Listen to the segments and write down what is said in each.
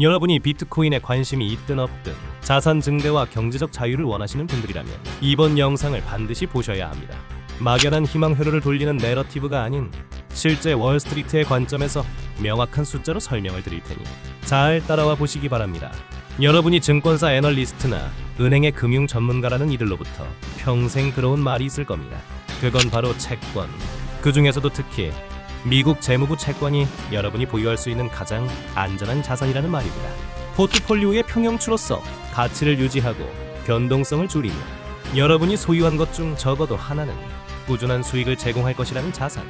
여러분이 비트코인에 관심이 있든 없든 자산 증대와 경제적 자유를 원하시는 분들이라면 이번 영상을 반드시 보셔야 합니다. 막연한 희망 회로를 돌리는 내러티브가 아닌 실제 월스트리트의 관점에서 명확한 숫자로 설명을 드릴 테니 잘 따라와 보시기 바랍니다. 여러분이 증권사 애널리스트나 은행의 금융 전문가라는 이들로부터 평생 들어온 말이 있을 겁니다. 그건 바로 채권. 그 중에서도 특히 미국 재무부 채권이 여러분이 보유할 수 있는 가장 안전한 자산이라는 말입니다. 포트폴리오의 평형추로서 가치를 유지하고 변동성을 줄이며 여러분이 소유한 것 중 적어도 하나는 꾸준한 수익을 제공할 것이라는 자산.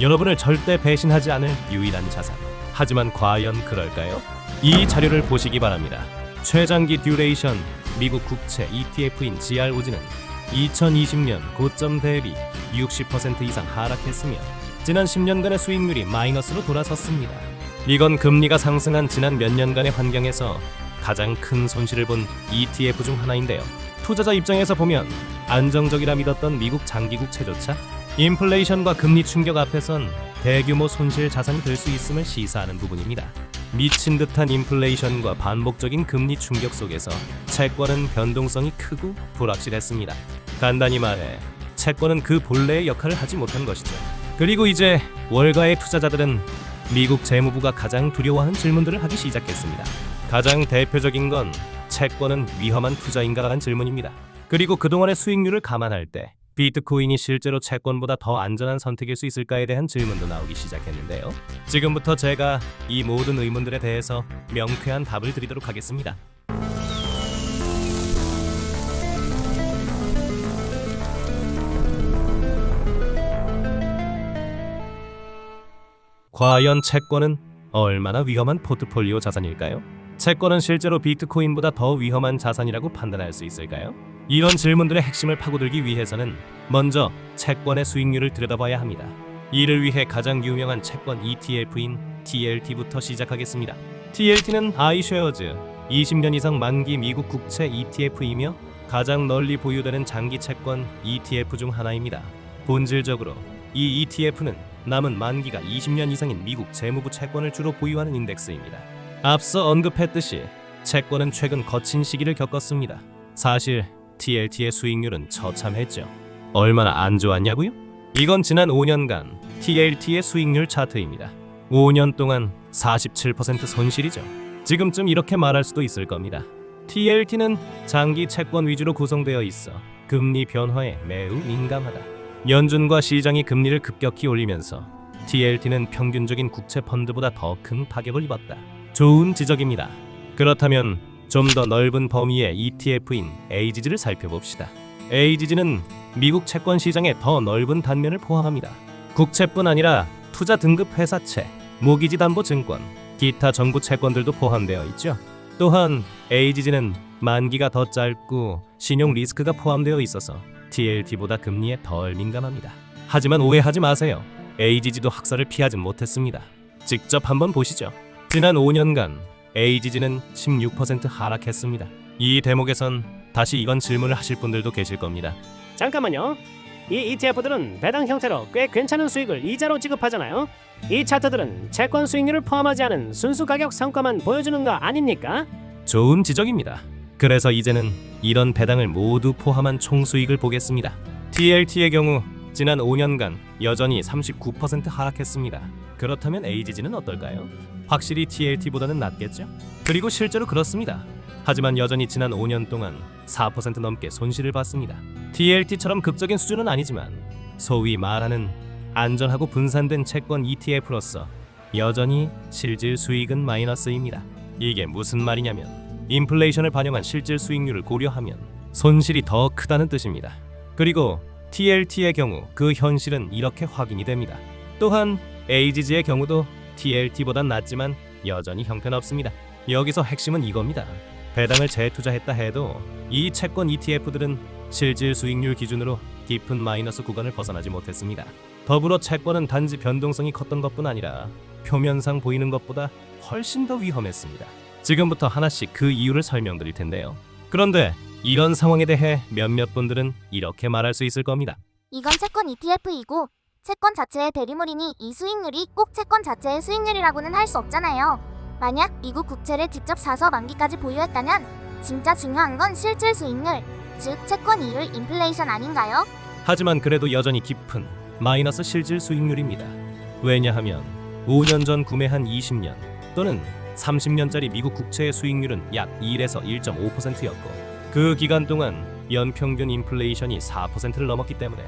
여러분을 절대 배신하지 않을 유일한 자산. 하지만 과연 그럴까요? 이 자료를 보시기 바랍니다. 최장기 듀레이션 미국 국채 ETF인 GROG는 2020년 고점 대비 60% 이상 하락했으며 지난 10년간의 수익률이 마이너스로 돌아섰습니다. 이건 금리가 상승한 지난 몇 년간의 환경에서 가장 큰 손실을 본 ETF 중 하나인데요. 투자자 입장에서 보면 안정적이라 믿었던 미국 장기 국채조차 인플레이션과 금리 충격 앞에선 대규모 손실 자산이 될 수 있음을 시사하는 부분입니다. 미친 듯한 인플레이션과 반복적인 금리 충격 속에서 채권은 변동성이 크고 불확실했습니다. 간단히 말해 채권은 그 본래의 역할을 하지 못한 것이죠. 그리고 이제 월가의 투자자들은 미국 재무부가 가장 두려워하는 질문들을 하기 시작했습니다. 가장 대표적인 건 채권은 위험한 투자인가라는 질문입니다. 그리고 그동안의 수익률을 감안할 때 비트코인이 실제로 채권보다 더 안전한 선택일 수 있을까에 대한 질문도 나오기 시작했는데요. 지금부터 제가 이 모든 의문들에 대해서 명쾌한 답을 드리도록 하겠습니다. 과연 채권은 얼마나 위험한 포트폴리오 자산일까요? 채권은 실제로 비트코인보다 더 위험한 자산이라고 판단할 수 있을까요? 이런 질문들의 핵심을 파고들기 위해서는 먼저 채권의 수익률을 들여다봐야 합니다. 이를 위해 가장 유명한 채권 ETF인 TLT부터 시작하겠습니다. TLT는 iShares 20년 이상 만기 미국 국채 ETF이며 가장 널리 보유되는 장기 채권 ETF 중 하나입니다. 본질적으로 이 ETF는 남은 만기가 20년 이상인 미국 재무부 채권을 주로 보유하는 인덱스입니다. 앞서 언급했듯이 채권은 최근 거친 시기를 겪었습니다. 사실 TLT의 수익률은 처참했죠. 얼마나 안 좋았냐고요? 이건 지난 5년간 TLT의 수익률 차트입니다. 5년 동안 47% 손실이죠. 지금쯤 이렇게 말할 수도 있을 겁니다. TLT는 장기 채권 위주로 구성되어 있어 금리 변화에 매우 민감하다. 연준과 시장이 금리를 급격히 올리면서 TLT는 평균적인 국채 펀드보다 더 큰 타격을 입었다. 좋은 지적입니다. 그렇다면 좀 더 넓은 범위의 ETF인 AGG를 살펴봅시다. AGG는 미국 채권 시장의 더 넓은 단면을 포함합니다. 국채뿐 아니라 투자 등급 회사채, 모기지 담보 증권, 기타 정부 채권들도 포함되어 있죠. 또한 AGG는 만기가 더 짧고 신용 리스크가 포함되어 있어서 TLT보다 금리에 덜 민감합니다. 하지만 오해하지 마세요. AGG도 학살을 피하진 못했습니다. 직접 한번 보시죠. 지난 5년간 AGG는 16% 하락했습니다. 이 대목에선 다시 이건 질문을 하실 분들도 계실 겁니다. 잠깐만요. 이 ETF들은 배당 형태로 꽤 괜찮은 수익을 이자로 지급하잖아요. 이 차트들은 채권 수익률을 포함하지 않은 순수 가격 성과만 보여주는 거 아닙니까? 좋은 지적입니다. 그래서 이제는 이런 배당을 모두 포함한 총 수익을 보겠습니다. TLT의 경우 지난 5년간 여전히 39% 하락했습니다. 그렇다면 AGG는 어떨까요? 확실히 TLT보다는 낫겠죠? 그리고 실제로 그렇습니다. 하지만 여전히 지난 5년 동안 4% 넘게 손실을 봤습니다. TLT처럼 극적인 수준은 아니지만 소위 말하는 안전하고 분산된 채권 ETF로서 여전히 실질 수익은 마이너스입니다. 이게 무슨 말이냐면 인플레이션을 반영한 실질 수익률을 고려하면 손실이 더 크다는 뜻입니다. 그리고 TLT의 경우 그 현실은 이렇게 확인이 됩니다. 또한 AGG의 경우도 TLT보단 낫지만 여전히 형편없습니다. 여기서 핵심은 이겁니다. 배당을 재투자했다 해도 이 채권 ETF들은 실질 수익률 기준으로 깊은 마이너스 구간을 벗어나지 못했습니다. 더불어 채권은 단지 변동성이 컸던 것뿐 아니라 표면상 보이는 것보다 훨씬 더 위험했습니다. 지금부터 하나씩 그 이유를 설명드릴 텐데요. 그런데 이런 상황에 대해 몇몇 분들은 이렇게 말할 수 있을 겁니다. 이건 채권 ETF이고 채권 자체의 대리물이니 이 수익률이 꼭 채권 자체의 수익률이라고는 할 수 없잖아요. 만약 미국 국채를 직접 사서 만기까지 보유했다면 진짜 중요한 건 실질 수익률, 즉 채권 이율 인플레이션 아닌가요? 하지만 그래도 여전히 깊은 마이너스 실질 수익률입니다. 왜냐하면 5년 전 구매한 20년 또는 30년짜리 미국 국채의 수익률은 약 1에서 1.5%였고 그 기간 동안 연평균 인플레이션이 4%를 넘었기 때문에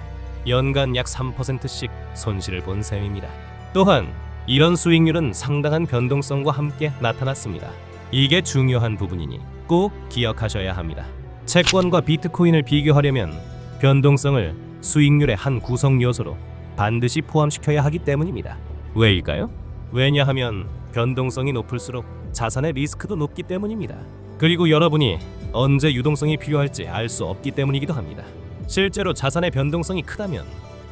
연간 약 3%씩 손실을 본 셈입니다. 또한 이런 수익률은 상당한 변동성과 함께 나타났습니다. 이게 중요한 부분이니 꼭 기억하셔야 합니다. 채권과 비트코인을 비교하려면 변동성을 수익률의 한 구성 요소로 반드시 포함시켜야 하기 때문입니다. 왜일까요? 왜냐하면 변동성이 높을수록 자산의 리스크도 높기 때문입니다. 그리고 여러분이 언제 유동성이 필요할지 알 수 없기 때문이기도 합니다. 실제로 자산의 변동성이 크다면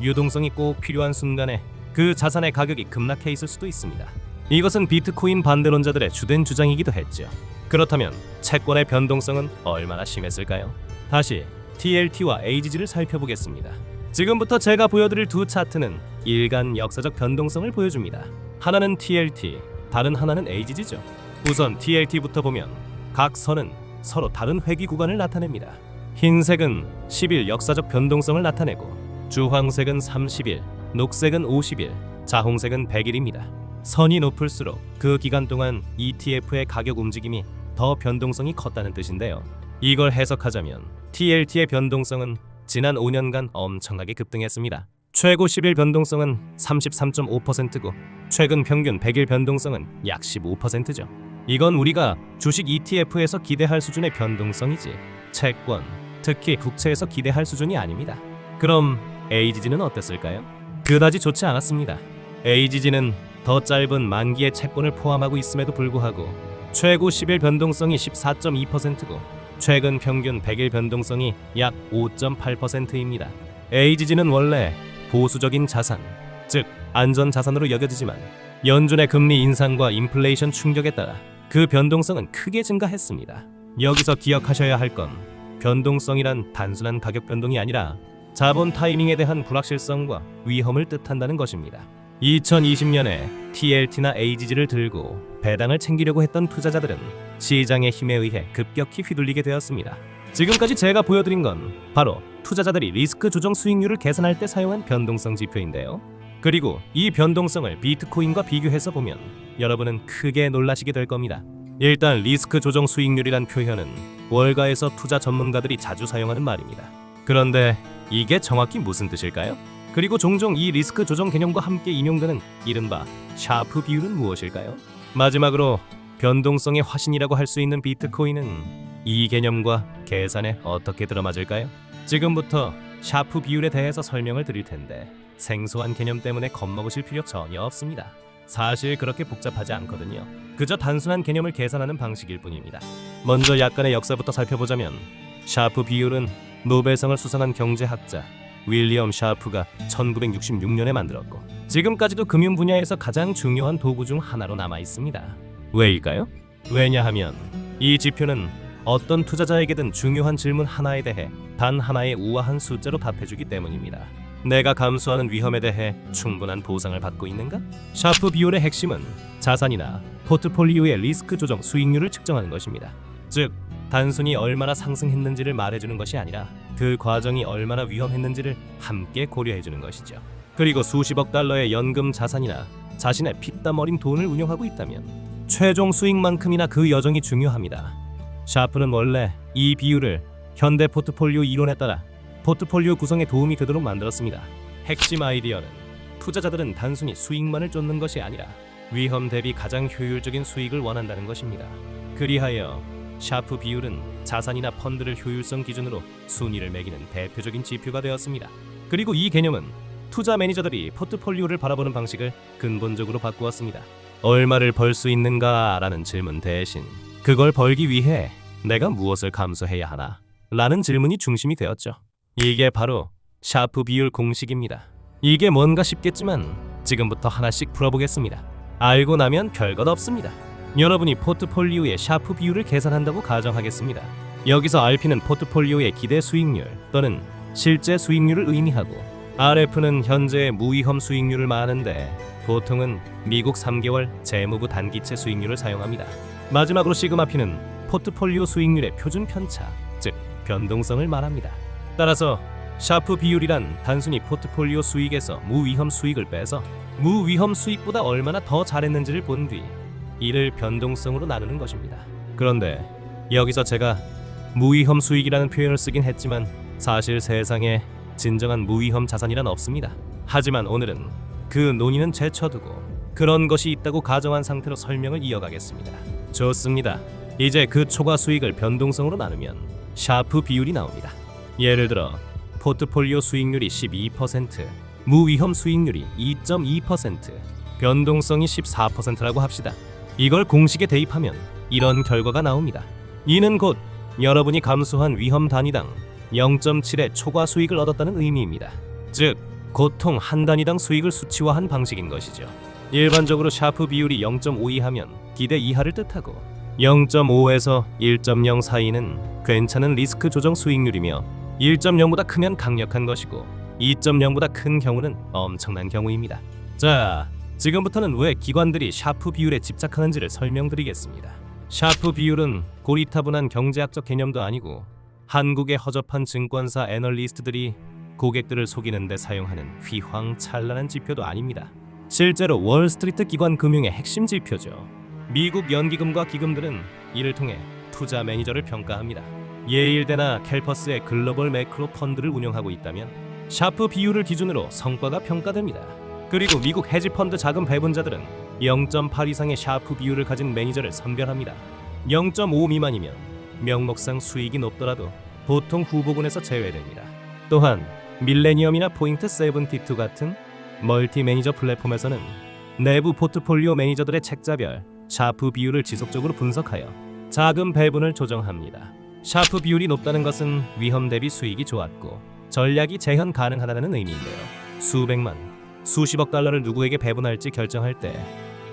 유동성이 꼭 필요한 순간에 그 자산의 가격이 급락해 있을 수도 있습니다. 이것은 비트코인 반대론자들의 주된 주장이기도 했죠. 그렇다면 채권의 변동성은 얼마나 심했을까요? 다시 TLT와 AGG를 살펴보겠습니다. 지금부터 제가 보여드릴 두 차트는 일간 역사적 변동성을 보여줍니다. 하나는 TLT, 다른 하나는 AGG죠. 우선 TLT부터 보면 각 선은 서로 다른 회귀 구간을 나타냅니다. 흰색은 10일 역사적 변동성을 나타내고 주황색은 30일, 녹색은 50일, 자홍색은 100일입니다. 선이 높을수록 그 기간 동안 ETF의 가격 움직임이 더 변동성이 컸다는 뜻인데요. 이걸 해석하자면 TLT의 변동성은 지난 5년간 엄청나게 급등했습니다. 최고 10일 변동성은 33.5%고 최근 평균 100일 변동성은 약 15%죠. 이건 우리가 주식 ETF에서 기대할 수준의 변동성이지 채권, 특히 국채에서 기대할 수준이 아닙니다. 그럼 AGG는 어땠을까요? 그다지 좋지 않았습니다. AGG는 더 짧은 만기의 채권을 포함하고 있음에도 불구하고 최고 10일 변동성이 14.2%고 최근 평균 100일 변동성이 약 5.8%입니다. AGG는 원래 보수적인 자산, 즉 안전 자산으로 여겨지지만 연준의 금리 인상과 인플레이션 충격에 따라 그 변동성은 크게 증가했습니다. 여기서 기억하셔야 할 건 변동성이란 단순한 가격 변동이 아니라 자본 타이밍에 대한 불확실성과 위험을 뜻한다는 것입니다. 2020년에 TLT나 AGG를 들고 배당을 챙기려고 했던 투자자들은 시장의 힘에 의해 급격히 휘둘리게 되었습니다. 지금까지 제가 보여드린 건 바로 투자자들이 리스크 조정 수익률을 계산할 때 사용한 변동성 지표인데요. 그리고 이 변동성을 비트코인과 비교해서 보면 여러분은 크게 놀라시게 될 겁니다. 일단 리스크 조정 수익률이란 표현은 월가에서 투자 전문가들이 자주 사용하는 말입니다. 그런데 이게 정확히 무슨 뜻일까요? 그리고 종종 이 리스크 조정 개념과 함께 인용되는 이른바 샤프 비율은 무엇일까요? 마지막으로 변동성의 화신이라고 할 수 있는 비트코인은 이 개념과 계산에 어떻게 들어맞을까요? 지금부터 샤프 비율에 대해서 설명을 드릴 텐데 생소한 개념 때문에 겁먹으실 필요 전혀 없습니다. 사실 그렇게 복잡하지 않거든요. 그저 단순한 개념을 계산하는 방식일 뿐입니다. 먼저 약간의 역사부터 살펴보자면 샤프 비율은 노벨상을 수상한 경제학자 윌리엄 샤프가 1966년에 만들었고 지금까지도 금융 분야에서 가장 중요한 도구 중 하나로 남아 있습니다. 왜일까요? 왜냐하면 이 지표는 어떤 투자자에게든 중요한 질문 하나에 대해 단 하나의 우아한 숫자로 답해주기 때문입니다. 내가 감수하는 위험에 대해 충분한 보상을 받고 있는가? 샤프 비율의 핵심은 자산이나 포트폴리오의 리스크 조정 수익률을 측정하는 것입니다. 즉, 단순히 얼마나 상승했는지를 말해주는 것이 아니라 그 과정이 얼마나 위험했는지를 함께 고려해주는 것이죠. 그리고 수십억 달러의 연금 자산이나 자신의 피땀 어린 돈을 운영하고 있다면 최종 수익만큼이나 그 여정이 중요합니다. 샤프는 원래 이 비율을 현대 포트폴리오 이론에 따라 포트폴리오 구성에 도움이 되도록 만들었습니다. 핵심 아이디어는 투자자들은 단순히 수익만을 쫓는 것이 아니라 위험 대비 가장 효율적인 수익을 원한다는 것입니다. 그리하여 샤프 비율은 자산이나 펀드를 효율성 기준으로 순위를 매기는 대표적인 지표가 되었습니다. 그리고 이 개념은 투자 매니저들이 포트폴리오를 바라보는 방식을 근본적으로 바꾸었습니다. 얼마를 벌 수 있는가라는 질문 대신 그걸 벌기 위해 내가 무엇을 감수해야 하나? 라는 질문이 중심이 되었죠. 이게 바로 샤프 비율 공식입니다. 이게 뭔가 싶겠지만 지금부터 하나씩 풀어보겠습니다. 알고 나면 별것 없습니다. 여러분이 포트폴리오의 샤프 비율을 계산한다고 가정하겠습니다. 여기서 RP는 포트폴리오의 기대 수익률 또는 실제 수익률을 의미하고 RF는 현재의 무위험 수익률을 말하는데 보통은 미국 3개월 재무부 단기채 수익률을 사용합니다. 마지막으로 시그마 피는 포트폴리오 수익률의 표준 편차, 즉 변동성을 말합니다. 따라서 샤프 비율이란 단순히 포트폴리오 수익에서 무위험 수익을 빼서 무위험 수익보다 얼마나 더 잘했는지를 본 뒤 이를 변동성으로 나누는 것입니다. 그런데 여기서 제가 무위험 수익이라는 표현을 쓰긴 했지만 사실 세상에 진정한 무위험 자산이란 없습니다. 하지만 오늘은 그 논의는 제쳐두고 그런 것이 있다고 가정한 상태로 설명을 이어가겠습니다. 좋습니다. 이제 그 초과 수익을 변동성으로 나누면 샤프 비율이 나옵니다. 예를 들어 포트폴리오 수익률이 12%, 무위험 수익률이 2.2%, 변동성이 14%라고 합시다. 이걸 공식에 대입하면 이런 결과가 나옵니다. 이는 곧 여러분이 감수한 위험 단위당 0.7의 초과 수익을 얻었다는 의미입니다. 즉, 고통 한 단위당 수익을 수치화한 방식인 것이죠. 일반적으로 샤프 비율이 0.52 하면 기대 이하를 뜻하고 0.5에서 1.0 사이는 괜찮은 리스크 조정 수익률이며 1.0보다 크면 강력한 것이고 2.0보다 큰 경우는 엄청난 경우입니다. 자, 지금부터는 왜 기관들이 샤프 비율에 집착하는지를 설명드리겠습니다. 샤프 비율은 고리타분한 경제학적 개념도 아니고 한국의 허접한 증권사 애널리스트들이 고객들을 속이는 데 사용하는 휘황찬란한 지표도 아닙니다. 실제로 월스트리트 기관 금융의 핵심 지표죠. 미국 연기금과 기금들은 이를 통해 투자 매니저를 평가합니다. 예일대나 캘퍼스의 글로벌 매크로 펀드를 운영하고 있다면 샤프 비율을 기준으로 성과가 평가됩니다. 그리고 미국 헤지펀드 자금 배분자들은 0.8 이상의 샤프 비율을 가진 매니저를 선별합니다. 0.5 미만이면 명목상 수익이 높더라도 보통 후보군에서 제외됩니다. 또한 밀레니엄이나 포인트 72 같은 멀티 매니저 플랫폼에서는 내부 포트폴리오 매니저들의 책자별 샤프 비율을 지속적으로 분석하여 자금 배분을 조정합니다. 샤프 비율이 높다는 것은 위험 대비 수익이 좋았고 전략이 재현 가능하다는 의미인데요. 수백만, 수십억 달러를 누구에게 배분할지 결정할 때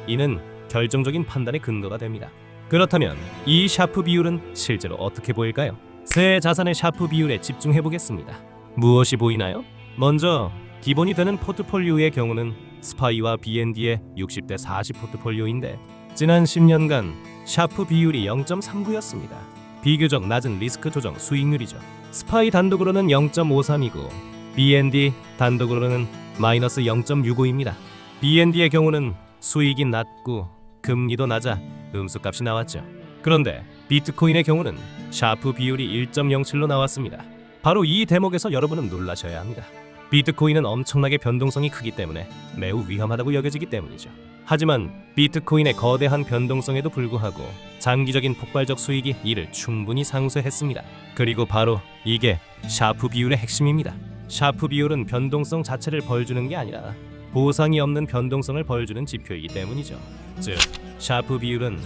이는 결정적인 판단의 근거가 됩니다. 그렇다면 이 샤프 비율은 실제로 어떻게 보일까요? 새 자산의 샤프 비율에 집중해 보겠습니다. 무엇이 보이나요? 먼저 기본이 되는 포트폴리오의 경우는 스파이와 BND의 60대 40 포트폴리오인데 지난 10년간 샤프 비율이 0.39였습니다. 비교적 낮은 리스크 조정 수익률이죠. 스파이 단독으로는 0.53이고 BND 단독으로는 마이너스 0.65입니다. BND의 경우는 수익이 낮고 금리도 낮아 음수값이 나왔죠. 그런데 비트코인의 경우는 샤프 비율이 1.07로 나왔습니다. 바로 이 대목에서 여러분은 놀라셔야 합니다. 비트코인은 엄청나게 변동성이 크기 때문에 매우 위험하다고 여겨지기 때문이죠. 하지만 비트코인의 거대한 변동성에도 불구하고 장기적인 폭발적 수익이 이를 충분히 상쇄했습니다. 그리고 바로 이게 샤프 비율의 핵심입니다. 샤프 비율은 변동성 자체를 벌주는 게 아니라 보상이 없는 변동성을 벌주는 지표이기 때문이죠. 즉, 샤프 비율은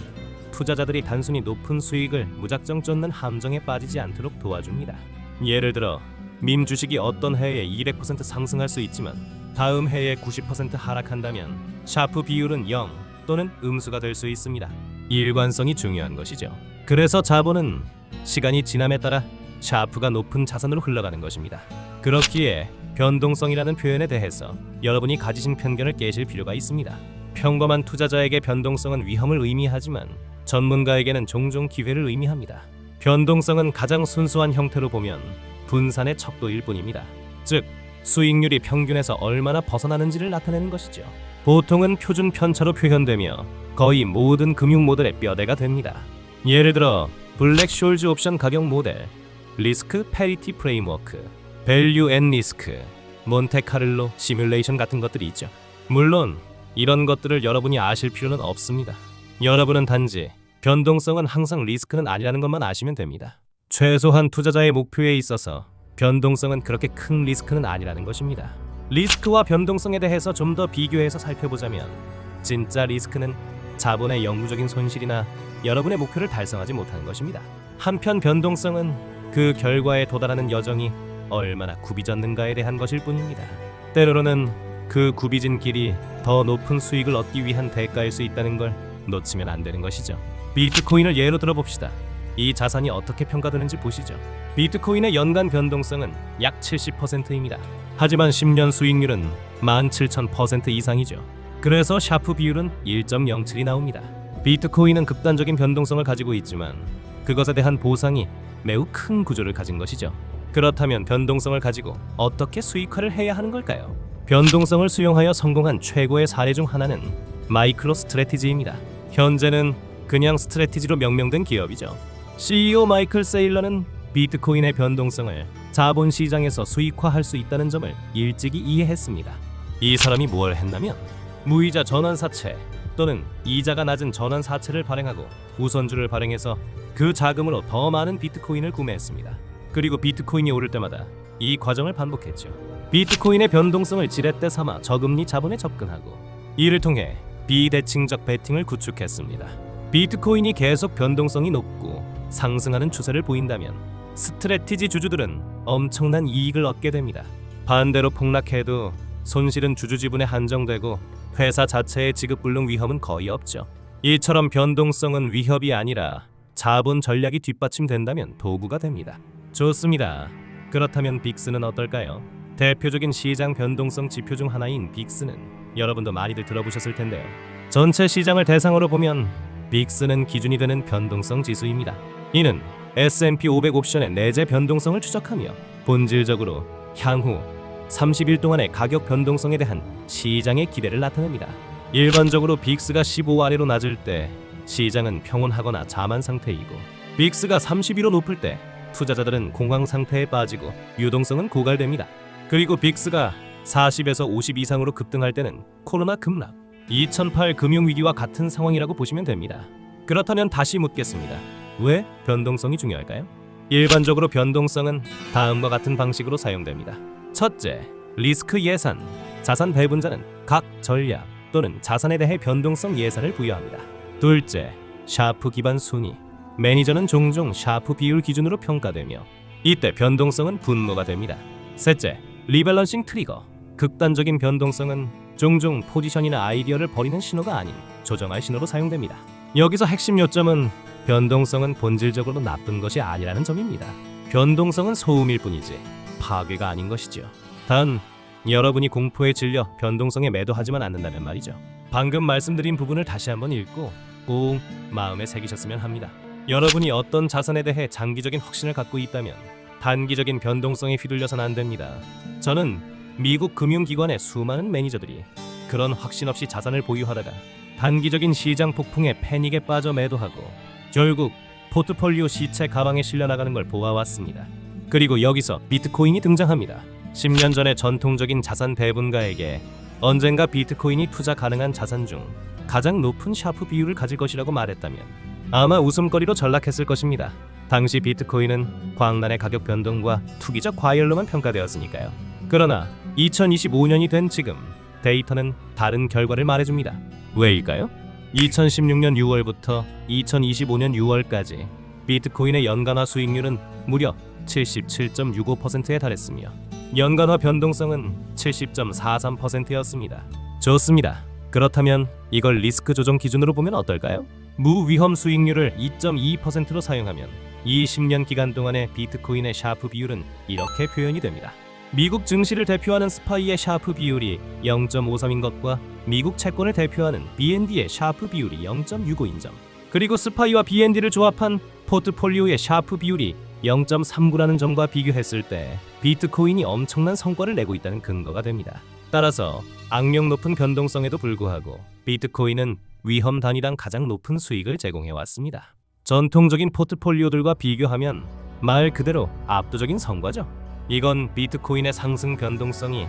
투자자들이 단순히 높은 수익을 무작정 쫓는 함정에 빠지지 않도록 도와줍니다. 예를 들어 밈 주식이 어떤 해에 200% 상승할 수 있지만 다음 해에 90% 하락한다면 샤프 비율은 0 또는 음수가 될 수 있습니다. 일관성이 중요한 것이죠. 그래서 자본은 시간이 지남에 따라 샤프가 높은 자산으로 흘러가는 것입니다. 그렇기에 변동성이라는 표현에 대해서 여러분이 가지신 편견을 깨실 필요가 있습니다. 평범한 투자자에게 변동성은 위험을 의미하지만 전문가에게는 종종 기회를 의미합니다. 변동성은 가장 순수한 형태로 보면 분산의 척도일 뿐입니다. 즉, 수익률이 평균에서 얼마나 벗어나는지를 나타내는 것이죠. 보통은 표준 편차로 표현되며 거의 모든 금융 모델의 뼈대가 됩니다. 예를 들어 블랙 숄즈 옵션 가격 모델, 리스크 패리티 프레임워크, 밸류 앤 리스크, 몬테카를로 시뮬레이션 같은 것들이 있죠. 물론 이런 것들을 여러분이 아실 필요는 없습니다. 여러분은 단지 변동성은 항상 리스크는 아니라는 것만 아시면 됩니다. 최소한 투자자의 목표에 있어서 변동성은 그렇게 큰 리스크는 아니라는 것입니다. 리스크와 변동성에 대해서 좀 더 비교해서 살펴보자면 진짜 리스크는 자본의 영구적인 손실이나 여러분의 목표를 달성하지 못하는 것입니다. 한편 변동성은 그 결과에 도달하는 여정이 얼마나 굽이졌는가에 대한 것일 뿐입니다. 때로는 그 굽이진 길이 더 높은 수익을 얻기 위한 대가일 수 있다는 걸 놓치면 안 되는 것이죠. 비트코인을 예로 들어봅시다. 이 자산이 어떻게 평가되는지 보시죠. 비트코인의 연간 변동성은 약 70%입니다. 하지만 10년 수익률은 17,000% 이상이죠. 그래서 샤프 비율은 1.07이 나옵니다. 비트코인은 극단적인 변동성을 가지고 있지만 그것에 대한 보상이 매우 큰 구조를 가진 것이죠. 그렇다면 변동성을 가지고 어떻게 수익화를 해야 하는 걸까요? 변동성을 수용하여 성공한 최고의 사례 중 하나는 마이크로 스트래티지입니다. 현재는 그냥 스트래티지로 명명된 기업이죠. CEO 마이클 세일러는 비트코인의 변동성을 자본 시장에서 수익화할 수 있다는 점을 일찍이 이해했습니다. 이 사람이 뭘 했냐면 무이자 전환 사채 또는 이자가 낮은 전환 사채를 발행하고 우선주를 발행해서 그 자금으로 더 많은 비트코인을 구매했습니다. 그리고 비트코인이 오를 때마다 이 과정을 반복했죠. 비트코인의 변동성을 지렛대 삼아 저금리 자본에 접근하고 이를 통해 비대칭적 베팅을 구축했습니다. 비트코인이 계속 변동성이 높고 상승하는 추세를 보인다면 스트레티지 주주들은 엄청난 이익을 얻게 됩니다. 반대로 폭락해도 손실은 주주 지분에 한정되고 회사 자체의 지급 불능 위험은 거의 없죠. 이처럼 변동성은 위협이 아니라 자본 전략이 뒷받침된다면 도구가 됩니다. 좋습니다. 그렇다면 빅스는 어떨까요? 대표적인 시장 변동성 지표 중 하나인 빅스는 여러분도 많이들 들어보셨을 텐데요. 전체 시장을 대상으로 보면 빅스는 기준이 되는 변동성 지수입니다. 이는 S&P 500 옵션의 내재 변동성을 추적하며 본질적으로 향후 30일 동안의 가격 변동성에 대한 시장의 기대를 나타냅니다. 일반적으로 빅스가 15 아래로 낮을 때 시장은 평온하거나 자만 상태이고 빅스가 31로 높을 때 투자자들은 공황 상태에 빠지고 유동성은 고갈됩니다. 그리고 빅스가 40에서 50 이상으로 급등할 때는 코로나 급락, 2008 금융 위기와 같은 상황이라고 보시면 됩니다. 그렇다면 다시 묻겠습니다. 왜 변동성이 중요할까요? 일반적으로 변동성은 다음과 같은 방식으로 사용됩니다. 첫째, 리스크 예산. 자산 배분자는 각 전략 또는 자산에 대해 변동성 예산을 부여합니다. 둘째, 샤프 기반 순위. 매니저는 종종 샤프 비율 기준으로 평가되며 이때 변동성은 분모가 됩니다. 셋째, 리밸런싱 트리거. 극단적인 변동성은 종종 포지션이나 아이디어를 버리는 신호가 아닌 조정할 신호로 사용됩니다. 여기서 핵심 요점은 변동성은 본질적으로 나쁜 것이 아니라는 점입니다. 변동성은 소음일 뿐이지 파괴가 아닌 것이죠. 단 여러분이 공포에 질려 변동성에 매도하지만 않는다면 말이죠. 방금 말씀드린 부분을 다시 한번 읽고 꼭 마음에 새기셨으면 합니다. 여러분이 어떤 자산에 대해 장기적인 확신을 갖고 있다면 단기적인 변동성에 휘둘려서는 안 됩니다. 저는 미국 금융기관의 수많은 매니저들이 그런 확신 없이 자산을 보유하다가 단기적인 시장 폭풍에 패닉에 빠져 매도하고 결국 포트폴리오 시체 가방에 실려 나가는 걸 보아왔습니다. 그리고 여기서 비트코인이 등장합니다. 10년 전에 전통적인 자산 배분가에게 언젠가 비트코인이 투자 가능한 자산 중 가장 높은 샤프 비율을 가질 것이라고 말했다면 아마 웃음거리로 전락했을 것입니다. 당시 비트코인은 광란의 가격 변동과 투기적 과열로만 평가되었으니까요. 그러나 2025년이 된 지금 데이터는 다른 결과를 말해줍니다. 왜일까요? 2016년 6월부터 2025년 6월까지 비트코인의 연간화 수익률은 무려 77.65%에 달했으며 연간화 변동성은 70.43%였습니다. 좋습니다. 그렇다면 이걸 리스크 조정 기준으로 보면 어떨까요? 무위험 수익률을 2.2%로 사용하면 20년 기간 동안의 비트코인의 샤프 비율은 이렇게 표현이 됩니다. 미국 증시를 대표하는 스파이의 샤프 비율이 0.53인 것과 미국 채권을 대표하는 BND의 샤프 비율이 0.65인 점, 그리고 스파이와 BND를 조합한 포트폴리오의 샤프 비율이 0.39라는 점과 비교했을 때 비트코인이 엄청난 성과를 내고 있다는 근거가 됩니다. 따라서 악명 높은 변동성에도 불구하고 비트코인은 위험 단위당 가장 높은 수익을 제공해 왔습니다. 전통적인 포트폴리오들과 비교하면 말 그대로 압도적인 성과죠. 이건 비트코인의 상승 변동성이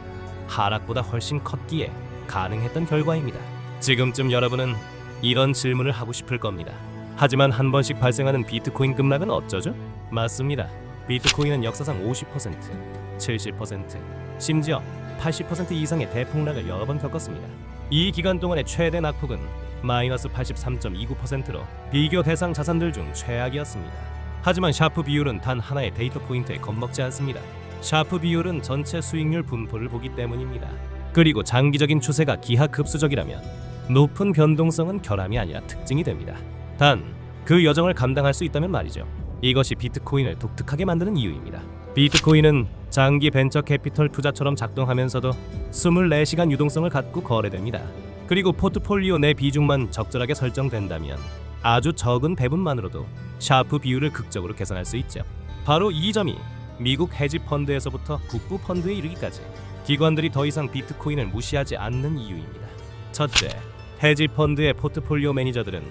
하락보다 훨씬 컸기에 가능했던 결과입니다. 지금쯤 여러분은 이런 질문을 하고 싶을 겁니다. 하지만 한 번씩 발생하는 비트코인 급락은 어쩌죠? 맞습니다. 비트코인은 역사상 50%, 70%, 심지어 80% 이상의 대폭락을 여러 번 겪었습니다. 이 기간 동안의 최대 낙폭은 마이너스 83.29%로 비교 대상 자산들 중 최악이었습니다. 하지만 샤프 비율은 단 하나의 데이터 포인트에 겁먹지 않습니다. 샤프 비율은 전체 수익률 분포를 보기 때문입니다. 그리고 장기적인 추세가 기하급수적이라면 높은 변동성은 결함이 아니라 특징이 됩니다. 단 그 여정을 감당할 수 있다면 말이죠. 이것이 비트코인을 독특하게 만드는 이유입니다. 비트코인은 장기 벤처 캐피털 투자처럼 작동하면서도 24시간 유동성을 갖고 거래됩니다. 그리고 포트폴리오 내 비중만 적절하게 설정된다면 아주 적은 배분만으로도 샤프 비율을 극적으로 개선할 수 있죠. 바로 이 점이 미국 헤지 펀드에서부터 국부 펀드에 이르기까지 기관들이 더 이상 비트코인을 무시하지 않는 이유입니다. 첫째, 헤지 펀드의 포트폴리오 매니저들은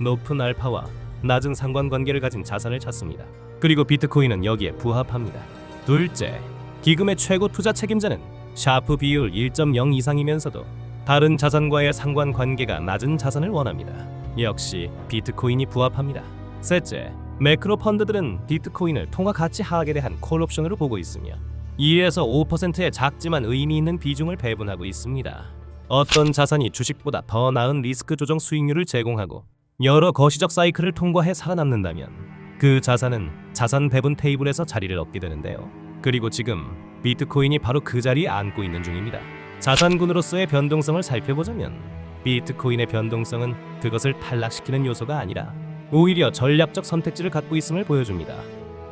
높은 알파와 낮은 상관관계를 가진 자산을 찾습니다. 그리고 비트코인은 여기에 부합합니다. 둘째, 기금의 최고 투자 책임자는 샤프 비율 1.0 이상이면서도 다른 자산과의 상관관계가 낮은 자산을 원합니다. 역시 비트코인이 부합합니다. 셋째, 매크로 펀드들은 비트코인을 통화 가치 하락에 대한 콜옵션으로 보고 있으며 2에서 5%의 작지만 의미 있는 비중을 배분하고 있습니다. 어떤 자산이 주식보다 더 나은 리스크 조정 수익률을 제공하고 여러 거시적 사이클을 통과해 살아남는다면 그 자산은 자산 배분 테이블에서 자리를 얻게 되는데요. 그리고 지금 비트코인이 바로 그 자리에 앉고 있는 중입니다. 자산군으로서의 변동성을 살펴보자면 비트코인의 변동성은 그것을 탈락시키는 요소가 아니라 오히려 전략적 선택지를 갖고 있음을 보여줍니다.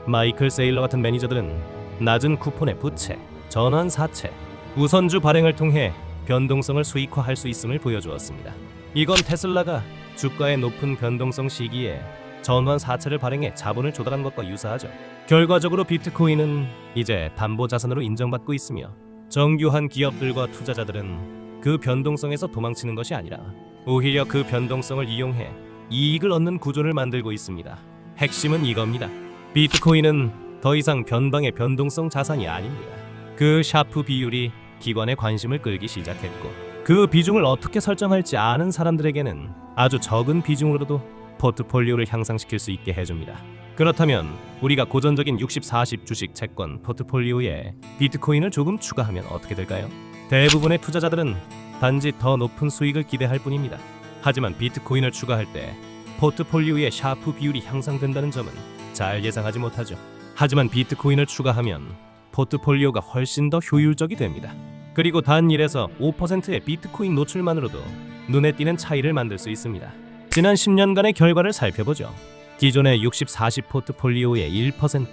마이클 세일러 같은 매니저들은 낮은 쿠폰의 부채, 전환 사채, 우선주 발행을 통해 변동성을 수익화할 수 있음을 보여주었습니다. 이건 테슬라가 주가의 높은 변동성 시기에 전환 사채를 발행해 자본을 조달한 것과 유사하죠. 결과적으로 비트코인은 이제 담보 자산으로 인정받고 있으며 정교한 기업들과 투자자들은 그 변동성에서 도망치는 것이 아니라 오히려 그 변동성을 이용해 이익을 얻는 구조를 만들고 있습니다. 핵심은 이겁니다. 비트코인은 더 이상 변방의 변동성 자산이 아닙니다. 그 샤프 비율이 기관의 관심을 끌기 시작했고 그 비중을 어떻게 설정할지 아는 사람들에게는 아주 적은 비중으로도 포트폴리오를 향상시킬 수 있게 해줍니다. 그렇다면 우리가 고전적인 60-40 주식 채권 포트폴리오에 비트코인을 조금 추가하면 어떻게 될까요? 대부분의 투자자들은 단지 더 높은 수익을 기대할 뿐입니다. 하지만 비트코인을 추가할 때 포트폴리오의 샤프 비율이 향상된다는 점은 잘 예상하지 못하죠. 하지만 비트코인을 추가하면 포트폴리오가 훨씬 더 효율적이 됩니다. 그리고 단 1에서 5%의 비트코인 노출만으로도 눈에 띄는 차이를 만들 수 있습니다. 지난 10년간의 결과를 살펴보죠. 기존의 60-40 포트폴리오의 1%,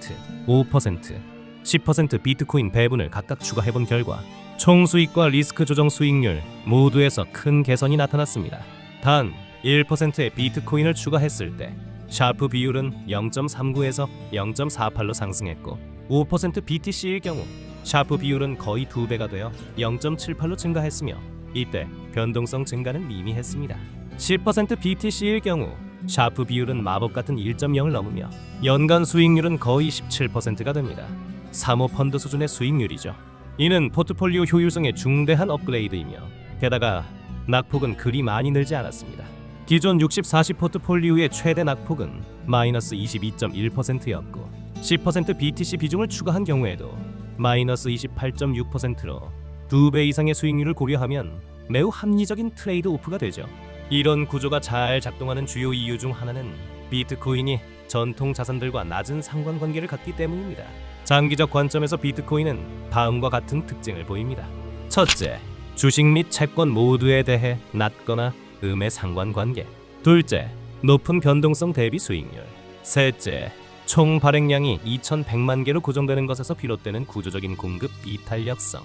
5%, 10% 비트코인 배분을 각각 추가해본 결과 총 수익과 리스크 조정 수익률 모두에서 큰 개선이 나타났습니다. 단 1%의 비트코인을 추가했을 때 샤프 비율은 0.39에서 0.48로 상승했고 5% BTC일 경우 샤프 비율은 거의 두 배가 되어 0.78로 증가했으며 이때 변동성 증가는 미미했습니다. 10% BTC일 경우 샤프 비율은 마법 같은 1.0을 넘으며 연간 수익률은 거의 17%가 됩니다. 사모 펀드 수준의 수익률이죠. 이는 포트폴리오 효율성의 중대한 업그레이드이며 게다가 낙폭은 그리 많이 늘지 않았습니다. 기존 60-40 포트폴리오의 최대 낙폭은 마이너스 22.1%였고 10% BTC 비중을 추가한 경우에도 마이너스 28.6%로 두 배 이상의 수익률을 고려하면 매우 합리적인 트레이드 오프가 되죠. 이런 구조가 잘 작동하는 주요 이유 중 하나는 비트코인이 전통 자산들과 낮은 상관관계를 갖기 때문입니다. 장기적 관점에서 비트코인은 다음과 같은 특징을 보입니다. 첫째, 주식 및 채권 모두에 대해 낮거나 음의 상관관계. 둘째, 높은 변동성 대비 수익률. 셋째, 총 발행량이 2,100만 개로 고정되는 것에서 비롯되는 구조적인 공급 이탄력성.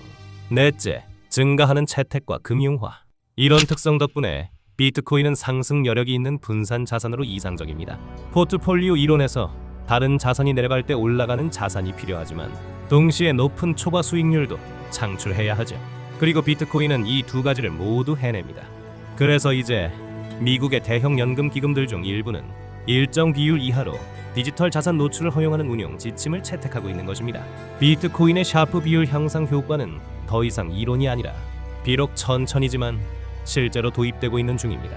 넷째, 증가하는 채택과 금융화. 이런 특성 덕분에 비트코인은 상승 여력이 있는 분산 자산으로 이상적입니다. 포트폴리오 이론에서 다른 자산이 내려갈 때 올라가는 자산이 필요하지만 동시에 높은 초과 수익률도 창출해야 하죠. 그리고 비트코인은 이 두 가지를 모두 해냅니다. 그래서 이제 미국의 대형 연금 기금들 중 일부는 일정 비율 이하로 디지털 자산 노출을 허용하는 운용 지침을 채택하고 있는 것입니다. 비트코인의 샤프 비율 향상 효과는 더 이상 이론이 아니라 비록 천천히지만 실제로 도입되고 있는 중입니다.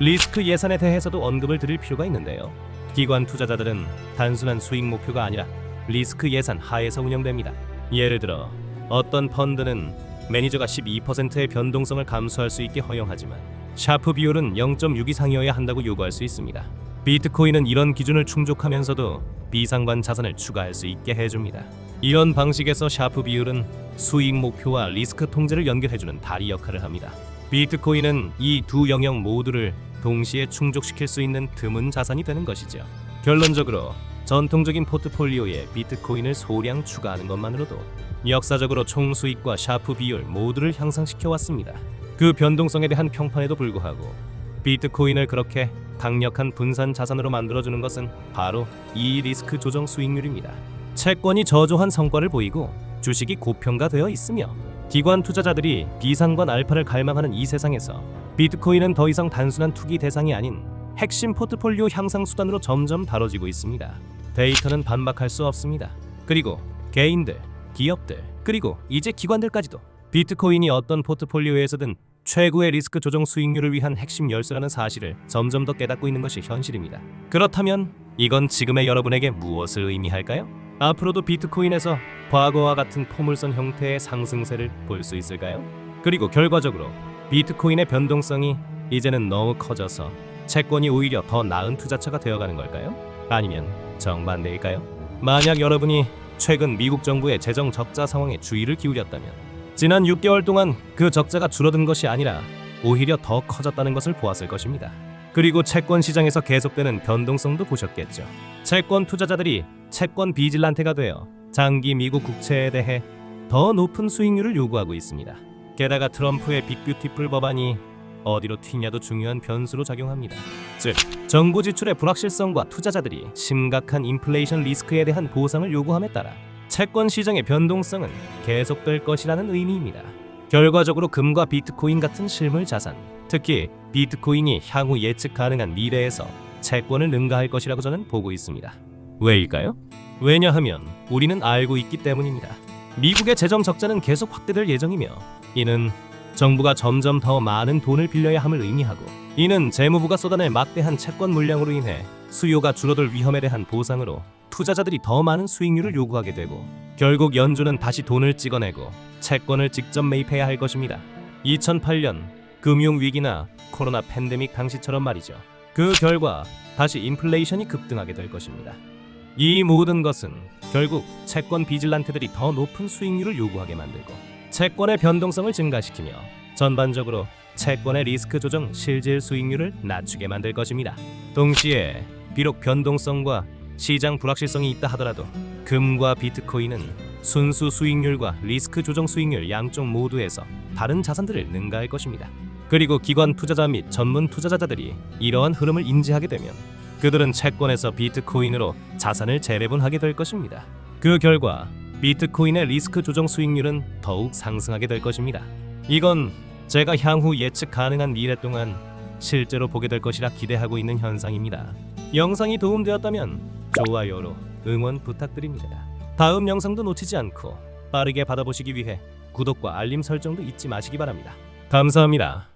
리스크 예산에 대해서도 언급을 드릴 필요가 있는데요. 기관 투자자들은 단순한 수익 목표가 아니라 리스크 예산 하에서 운영됩니다. 예를 들어 어떤 펀드는 매니저가 12%의 변동성을 감수할 수 있게 허용하지만 샤프 비율은 0.6 이상이어야 한다고 요구할 수 있습니다. 비트코인은 이런 기준을 충족하면서도 비상관 자산을 추가할 수 있게 해줍니다. 이런 방식에서 샤프 비율은 수익 목표와 리스크 통제를 연결해주는 다리 역할을 합니다. 비트코인은 이 두 영역 모두를 동시에 충족시킬 수 있는 드문 자산이 되는 것이죠. 결론적으로 전통적인 포트폴리오에 비트코인을 소량 추가하는 것만으로도 역사적으로 총 수익과 샤프 비율 모두를 향상시켜 왔습니다. 그 변동성에 대한 평판에도 불구하고 비트코인을 그렇게 강력한 분산 자산으로 만들어주는 것은 바로 이 리스크 조정 수익률입니다. 채권이 저조한 성과를 보이고 주식이 고평가되어 있으며 기관 투자자들이 비상관 알파를 갈망하는 이 세상에서 비트코인은 더 이상 단순한 투기 대상이 아닌 핵심 포트폴리오 향상 수단으로 점점 다뤄지고 있습니다. 데이터는 반박할 수 없습니다. 그리고 개인들, 기업들, 그리고 이제 기관들까지도 비트코인이 어떤 포트폴리오에서든 최고의 리스크 조정 수익률을 위한 핵심 열쇠라는 사실을 점점 더 깨닫고 있는 것이 현실입니다. 그렇다면 이건 지금의 여러분에게 무엇을 의미할까요? 앞으로도 비트코인에서 과거와 같은 포물선 형태의 상승세를 볼 수 있을까요? 그리고 결과적으로 비트코인의 변동성이 이제는 너무 커져서 채권이 오히려 더 나은 투자처가 되어가는 걸까요? 아니면 정반대일까요? 만약 여러분이 최근 미국 정부의 재정 적자 상황에 주의를 기울였다면 지난 6개월 동안 그 적자가 줄어든 것이 아니라 오히려 더 커졌다는 것을 보았을 것입니다. 그리고 채권 시장에서 계속되는 변동성도 보셨겠죠. 채권 투자자들이 채권 비질란테가 되어 장기 미국 국채에 대해 더 높은 수익률을 요구하고 있습니다. 게다가 트럼프의 빅뷰티풀 법안이 어디로 튀냐도 중요한 변수로 작용합니다. 즉, 정부 지출의 불확실성과 투자자들이 심각한 인플레이션 리스크에 대한 보상을 요구함에 따라 채권 시장의 변동성은 계속될 것이라는 의미입니다. 결과적으로 금과 비트코인 같은 실물 자산, 특히 비트코인이 향후 예측 가능한 미래에서 채권을 능가할 것이라고 저는 보고 있습니다. 왜일까요? 왜냐하면 우리는 알고 있기 때문입니다. 미국의 재정 적자는 계속 확대될 예정이며 이는 정부가 점점 더 많은 돈을 빌려야 함을 의미하고 이는 재무부가 쏟아낼 막대한 채권 물량으로 인해 수요가 줄어들 위험에 대한 보상으로 투자자들이 더 많은 수익률을 요구하게 되고 결국 연준은 다시 돈을 찍어내고 채권을 직접 매입해야 할 것입니다. 2008년 금융 위기나 코로나 팬데믹 당시처럼 말이죠. 그 결과 다시 인플레이션이 급등하게 될 것입니다. 이 모든 것은 결국 채권 비질란테들이 더 높은 수익률을 요구하게 만들고 채권의 변동성을 증가시키며 전반적으로 채권의 리스크 조정 실질 수익률을 낮추게 만들 것입니다. 동시에 비록 변동성과 시장 불확실성이 있다 하더라도 금과 비트코인은 순수 수익률과 리스크 조정 수익률 양쪽 모두에서 다른 자산들을 능가할 것입니다. 그리고 기관 투자자 및 전문 투자자들이 이러한 흐름을 인지하게 되면 그들은 채권에서 비트코인으로 자산을 재배분하게 될 것입니다. 그 결과 비트코인의 리스크 조정 수익률은 더욱 상승하게 될 것입니다. 이건 제가 향후 예측 가능한 미래 동안 실제로 보게 될 것이라 기대하고 있는 현상입니다. 영상이 도움되었다면 좋아요로 응원 부탁드립니다. 다음 영상도 놓치지 않고 빠르게 받아보시기 위해 구독과 알림 설정도 잊지 마시기 바랍니다. 감사합니다.